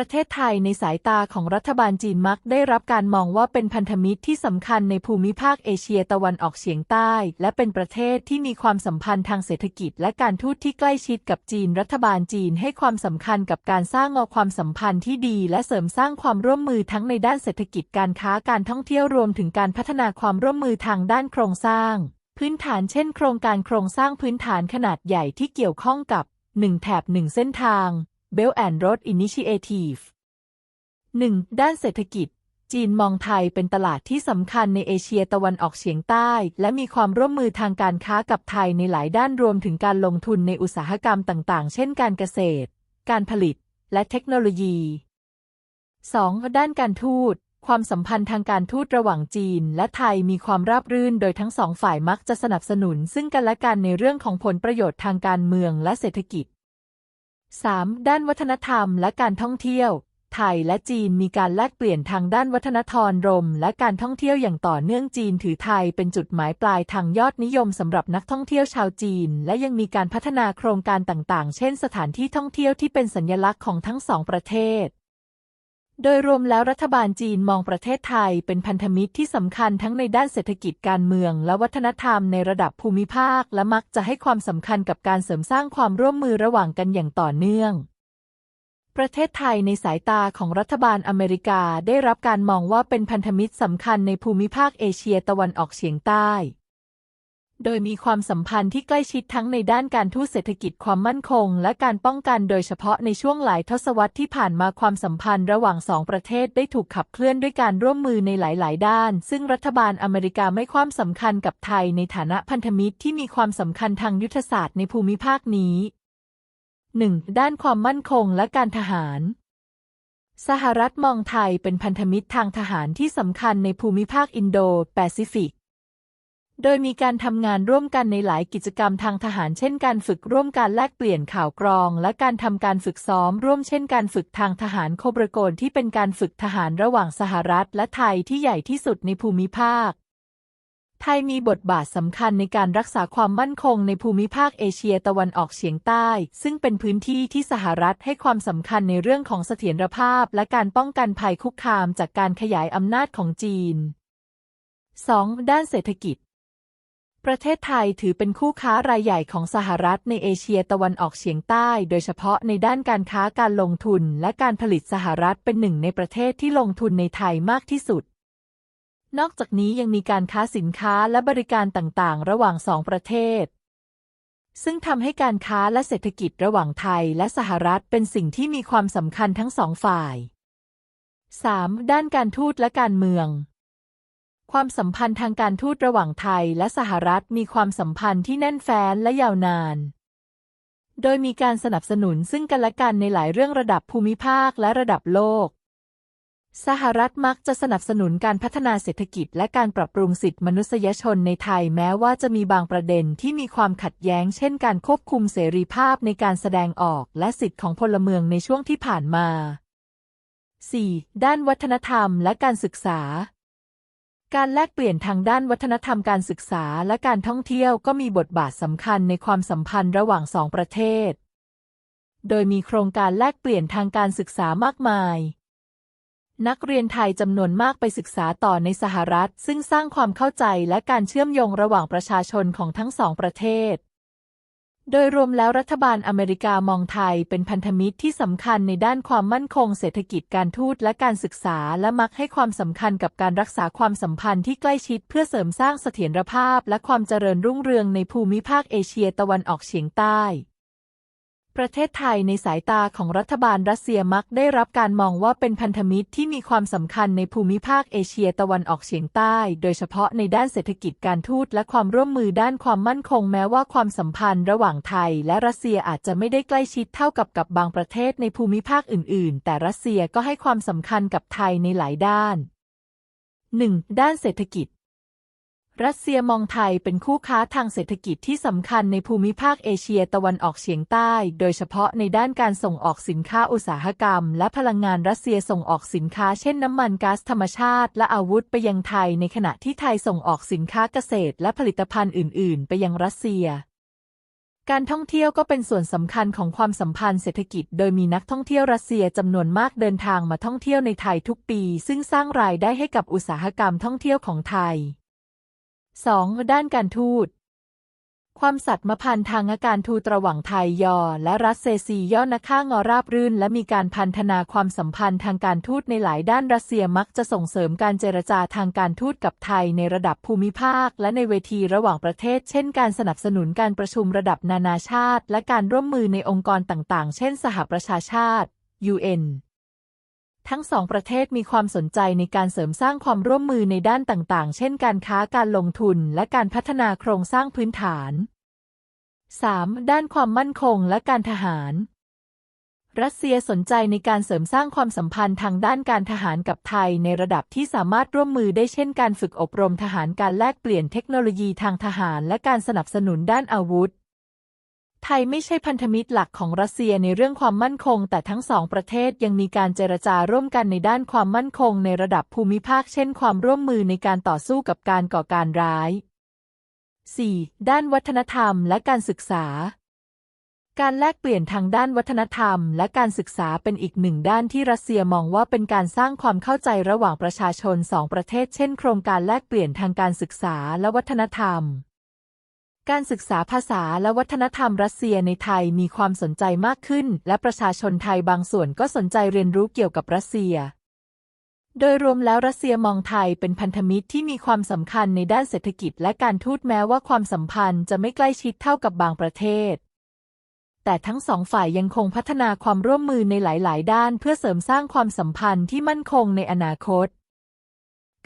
ประเทศไทยในสายตาของรัฐบาลจีนมักได้รับการมองว่าเป็นพันธมิตรที่สำคัญในภูมิภาคเอเชียตะวันออกเฉียงใต้ และเป็นประเทศที่มีความสัมพันธ์ทางเศรษฐกิจ และการทูตที่ใกล้ชิดกับจีน รัฐบาลจีนให้ความสำคัญกับการสร้างงอความสัมพันธ์ที่ดี และเสริมสร้างความร่วมมือทั้งในด้านเศรษฐกิจการค้าการท่องเที่ยวรวมถึงการพัฒนาความร่วมมือทางด้านโครงสร้าง พื้นฐานเช่น โครงการโครงสร้างพื้นฐานขนาดใหญ่ที่เกี่ยวข้องกับ 1 แถบ 1 เส้นทาง Belt and Road Initiative 1. ด้านเศรษฐกิจ จีนมองไทยเป็นตลาดที่สำคัญในเอเชียตะวันออกเฉียงใต้ และมีความร่วมมือทางการค้ากับไทยในหลายด้านรวมถึงการลงทุนในอุตสาหกรรมต่าง ๆ เช่นการเกษตร การผลิต และเทคโนโลยี 2. ด้านการทูตความสัมพันธ์ทางการทูตระหว่างจีน และไทยมีความราบรื่น โดยทั้งสองฝ่ายมักจะสนับสนุน ซึ่งกันและกันในเรื่องของผลประโยชน์ทางการเมืองและเศรษฐกิจ 3. ด้านวัฒนธรรมและการท่องเที่ยว ไทยและจีนมีการแลกเปลี่ยนทางด้านวัฒนธรรม และการท่องเที่ยวอย่างต่อเนื่องจีนถือไทยเป็นจุดหมายปลายทางยอดนิยมสำหรับนักท่องเที่ยวชาวจีน และยังมีการพัฒนาโครงการต่างๆ เช่นสถานที่ท่องเที่ยวที่เป็นสัญลักษณ์ของทั้งสองประเทศ โดยรวมแล้วรัฐบาลจีนมองประเทศไทยเป็นพันธมิตรที่สำคัญทั้งในด้านเศรษฐกิจการเมือง และวัฒนธรรมในระดับภูมิภาค และมักจะให้ความสำคัญกับการเสริมสร้างความร่วมมือระหว่างกันอย่างต่อเนื่อง ประเทศไทยในสายตาของรัฐบาลอเมริกาได้รับการมองว่าเป็นพันธมิตรสำคัญในภูมิภาคเอเชียตะวันออกเฉียงใต้ โดยมีความสัมพันธ์ที่ใกล้ชิดทั้งในด้านการทูตเศรษฐกิจความมั่นคง และการป้องกันโดยเฉพาะในช่วงหลายทศวรรษที่ผ่านมาความสัมพันธ์ระหว่างสองประเทศได้ถูกขับเคลื่อนด้วยการร่วมมือในหลาย ๆ ด้าน ซึ่งรัฐบาลอเมริกาไม่ความสำคัญกับไทยในฐานะพันธมิตรที่มีความสำคัญทางยุทธศาสตร์ในภูมิภาคนี้ 1. ด้านความมั่นคงและการทหารสหรัฐมองไทยเป็นพันธมิตรทางทหารที่สำคัญในภูมิภาคอินโดแปซิฟิก โดยมีการทำงานร่วมกันในหลายกิจกรรมทางทหาร เช่นการฝึกร่วมการแลกเปลี่ยนข่าวกรอง และการทำการฝึกซ้อมร่วมเช่นการฝึกทางทหารโคบรโกนที่เป็นการฝึกทหารระหว่างสหรัฐและไทยที่ใหญ่ที่สุดในภูมิภาค ไทยมีบทบาทสำคัญในการรักษาความมั่นคงในภูมิภาคเอเชียตะวันออกเฉียงใต้ ซึ่งเป็นพื้นที่ที่สหรัฐให้ความสำคัญในเรื่องของเสถียรภาพ และการป้องกันภัยคุกคามจากการขยายอำนาจของจีน 2. ด้านเศรษฐกิจ ประเทศไทยถือเป็นคู่ค้ารายใหญ่ของสหรัฐในเอเชียตะวันออกเฉียงใต้ โดยเฉพาะในด้านการค้าการลงทุนและการผลิตสหรัฐเป็นหนึ่งในประเทศที่ลงทุนในไทยมากที่สุด นอกจากนี้ยังมีการค้าสินค้าและบริการต่างๆ ระหว่างสองประเทศ ซึ่งทำให้การค้าและเศรษฐกิจระหว่างไทยและสหรัฐเป็นสิ่งที่มีความสำคัญทั้งสองฝ่าย 3. ด้านการทูตและการเมือง ความสัมพันธ์ทางการทูตระหว่างไทยและสหรัฐมีความสัมพันธ์ที่แน่นแฟ้นและยาวนาน โดยมีการสนับสนุนซึ่งกันและกันในหลายเรื่องระดับภูมิภาคและระดับโลก สหรัฐมักจะสนับสนุนการพัฒนาเศรษฐกิจและการปรับปรุงสิทธิมนุษยชนในไทยแม้ว่าจะมีบางประเด็นที่มีความขัดแย้ง เช่นการควบคุมเสรีภาพในการแสดงออกและสิทธิของพลเมืองในช่วงที่ผ่านมา 4. ด้านวัฒนธรรมและการศึกษา การแลกเปลี่ยนทางด้านวัฒนธรรมการศึกษาและการท่องเที่ยวก็มีบทบาทสำคัญในความสัมพันธ์ระหว่างสองประเทศ โดยมีโครงการแลกเปลี่ยนทางการศึกษามากมาย นักเรียนไทยจำนวนมากไปศึกษาต่อในสหรัฐ ซึ่งสร้างความเข้าใจและการเชื่อมโยงระหว่างประชาชนของทั้งสองประเทศ โดยรวมแล้วรัฐบาลอเมริกามองไทยเป็นพันธมิตรที่สำคัญในด้านความมั่นคงเศรษฐกิจการทูตและการศึกษาและมักให้ความสำคัญกับการรักษาความสัมพันธ์ที่ใกล้ชิดเพื่อเสริมสร้างเสถียรภาพและความเจริญรุ่งเรืองในภูมิภาคเอเชียตะวันออกเฉียงใต้ ประเทศไทยในสายตาของรัฐบาลรัสเซียมักได้รับการมองว่าเป็นพันธมิตรที่มีความสำคัญในภูมิภาคเอเชียตะวันออกเฉียงใต้ โดยเฉพาะในด้านเศรษฐกิจการทูตและความร่วมมือด้านความมั่นคงแม้ว่าความสัมพันธ์ระหว่างไทย และรัสเซียอาจจะไม่ได้ใกล้ชิดเท่ากับกับบางประเทศในภูมิภาคอื่น ๆ แต่รัสเซียก็ให้ความสำคัญกับไทยในหลายด้าน 1. ด้านเศรษฐกิจ รัสเซียมองไทยเป็นคู่ค้าทางเศรษฐกิจที่สำคัญในภูมิภาคเอเชียตะวันออกเฉียงใต้ โดยเฉพาะในด้านการส่งออกสินค้าอุตสาหกรรม และพลังงานรัสเซียส่งออกสินค้าเช่นน้ำมันก๊าซธรรมชาติ และอาวุธไปยังไทย ในขณะที่ไทยส่งออกสินค้าเกษตร และผลิตภัณฑ์อื่น ๆ ไปยังรัสเซียการท่องเที่ยวก็เป็นส่วนสำคัญของความสัมพันธ์เศรษฐกิจ โดยมีนักท่องเที่ยวรัสเซียจำนวนมากเดินทางมาท่องเที่ยวในไทยทุกปี ซึ่งสร้างรายได้ให้กับอุตสาหกรรมท่องเที่ยวของไทย 2. ด้านการทูต ความสัตย์มพันธ์ทางการทูตระหว่างไทยยอ และรัสเซซีย่อนาค่างอราบรื่น และมีการพันธนาความสัมพันธ์ทางการทูตในหลายด้านรัสเซียมักจะส่งเสริมการเจรจาทางการทูตกับไทยในระดับภูมิภาค และในเวทีระหว่างประเทศ เช่น การสนับสนุนการประชุมระดับนานาชาติ และการร่วมมือในองค์กรต่างๆ เช่น สหประชาชาติ UN ทั้งสองประเทศมีความสนใจในการเสริมสร้างความร่วมมือในด้านต่างๆ เช่นการค้าการลงทุนและการพัฒนาโครงสร้างพื้นฐาน 3. ด้านความมั่นคงและการทหาร รัสเซียสนใจในการเสริมสร้างความสัมพันธ์ทางด้านการทหารกับไทยในระดับที่สามารถร่วมมือได้เช่นการฝึกอบรมทหารการแลกเปลี่ยนเทคโนโลยีทางทหารและการสนับสนุนด้านอาวุธ ไทยไม่ใช่พันธมิตรหลักของรัสเซียในเรื่องความมั่นคง แต่ทั้งสองประเทศยังมีการเจรจาร่วมกันในด้านความมั่นคงในระดับภูมิภาค เช่น ความร่วมมือในการต่อสู้กับการก่อการร้าย 4. ด้านวัฒนธรรมและการศึกษา การแลกเปลี่ยนทางด้านวัฒนธรรม และการศึกษาเป็นอีกหนึ่งด้านที่รัสเซียมองว่าเป็นการสร้างความเข้าใจระหว่างประชาชนสองประเทศ เช่น โครงการแลกเปลี่ยนทางการศึกษาและวัฒนธรรม การศึกษาภาษาและวัฒนธรรมรัสเซียในไทยมีความสนใจมากขึ้น และประชาชนไทยบางส่วนก็สนใจเรียนรู้เกี่ยวกับรัสเซีย โดยรวมแล้วรัสเซียมองไทยเป็นพันธมิตรที่มีความสำคัญในด้านเศรษฐกิจและการทูตแม้ว่าความสัมพันธ์จะไม่ใกล้ชิดเท่ากับบางประเทศ แต่ทั้งสองฝ่ายยังคงพัฒนาความร่วมมือในหลาย ๆ ด้านเพื่อเสริมสร้างความสัมพันธ์ที่มั่นคงในอนาคต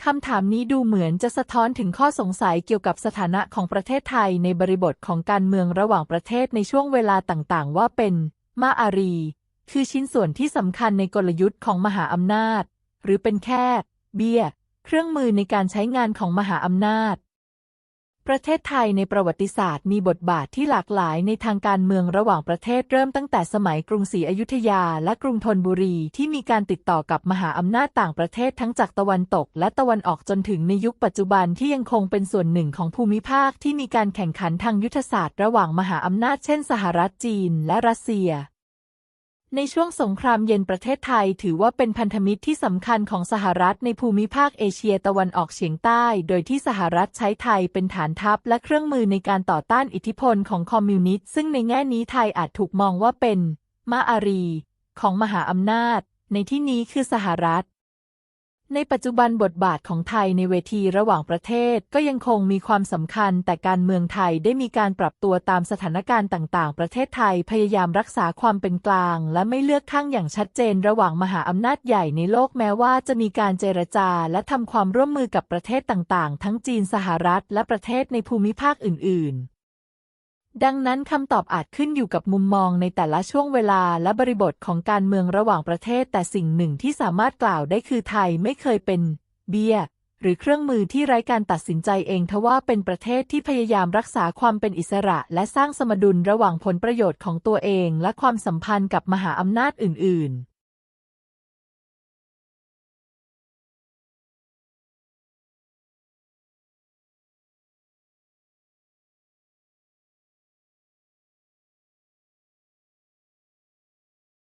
คำถามนี้ดูเหมือนจะสะท้อนถึงข้อสงสัยเกี่ยวกับสถานะของประเทศไทยในบริบทของการเมืองระหว่างประเทศในช่วงเวลาต่างๆ ว่าเป็น มาอารี คือชิ้นส่วนที่สำคัญในกลยุทธ์ของมหาอำนาจ หรือเป็นแค่ เบี้ย เครื่องมือในการใช้งานของมหาอำนาจ ประเทศไทยในประวัติศาสตร์มีบทบาทที่หลากหลายในทางการเมืองระหว่างประเทศเริ่มตั้งแต่สมัยกรุงศรีอยุธยาและกรุงธนบุรีที่มีการติดต่อกับมหาอำนาจต่างประเทศทั้งจากตะวันตกและตะวันออกจนถึงในยุคปัจจุบันที่ยังคงเป็นส่วนหนึ่งของภูมิภาคที่มีการแข่งขันทางยุทธศาสตร์ระหว่างมหาอำนาจเช่น สหรัฐจีนและรัสเซีย ในช่วงสงครามเย็นประเทศไทยถือว่าเป็นพันธมิตรที่สำคัญของสหรัฐในภูมิภาคเอเชียตะวันออกเฉียงใต้ โดยที่สหรัฐใช้ไทยเป็นฐานทัพและเครื่องมือในการต่อต้านอิทธิพลของคอมมิวนิสต์ซึ่งในแง่นี้ไทยอาจถูกมองว่าเป็น มาอารี ของมหาอำนาจ ในที่นี้คือสหรัฐ ในปัจจุบันบทบาทของไทยในเวทีระหว่างประเทศก็ยังคงมีความสำคัญ แต่การเมืองไทยได้มีการปรับตัวตามสถานการณ์ต่างๆ ประเทศไทยพยายามรักษาความเป็นกลาง และไม่เลือกข้างอย่างชัดเจน ระหว่างมหาอำนาจใหญ่ในโลกแม้ว่าจะมีการเจรจา และทำความร่วมมือกับประเทศต่างๆ ทั้งจีนสหรัฐ และประเทศในภูมิภาคอื่น ๆ ดังนั้นคำตอบอาจขึ้นอยู่กับมุมมองในแต่ละช่วงเวลาและบริบทของการเมืองระหว่างประเทศ แต่สิ่งหนึ่งที่สามารถกล่าวได้คือไทยไม่เคยเป็น เบียร์หรือเครื่องมือที่ไร้การตัดสินใจเองทว่าเป็นประเทศที่พยายามรักษาความเป็นอิสระ และสร้างสมดุลระหว่างผลประโยชน์ของตัวเอง และความสัมพันธ์กับมหาอำนาจอื่น ๆ